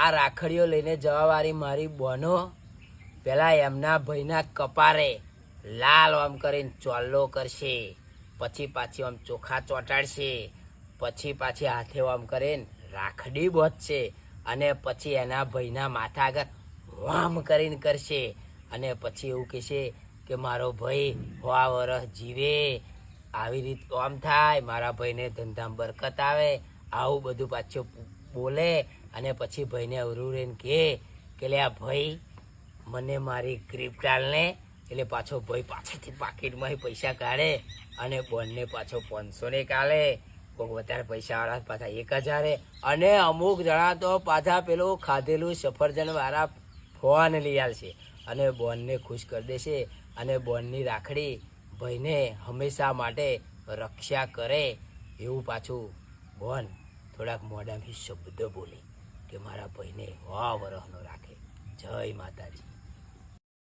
આ રાખડીઓ લઈને જવાવાળી મારી બહેનો પહેલાં એમના ભાઈના કપારે લાલ આમ કરીને ચોલ્લો કરશે, પછી પાછી આમ ચોખા ચોંટાડશે, પછી પાછી હાથે આમ કરીને રાખડી બોધશે અને પછી એના ભાઈના માથા આગળ વામ કરીને કરશે અને પછી એવું કહેશે કે મારો ભાઈ વા વરસ જીવે, આવી રીત આમ થાય, મારા ભાઈને ધંધામાં બરકત આવે, આવું બધું પાછું બોલે અને પછી ભાઈને અવરું રહીને કહે કે લે આ ભાઈ, મને મારી ગ્રીપ ટાલને એટલે પાછો ભાઈ પાછળથી પાકીટમાં પૈસા કાઢે અને બોનને પાછો પાંચસો ને કાઢે કોઈક વધારે પૈસાવાળા પાછા એક હજારે. અને અમુક જણા તો પાછા પેલું ખાધેલું સફરજન વાળા ફોન લઈ આવશે અને બોનને ખુશ કરી દેશે અને બોનની રાખડી ભાઈને હંમેશા માટે રક્ષા કરે એવું પાછું બોન થોડાક મોઢામાં શબ્દ બોલી કે મારા ભાઈને વાવરહનો રાખે. જય માતાજી.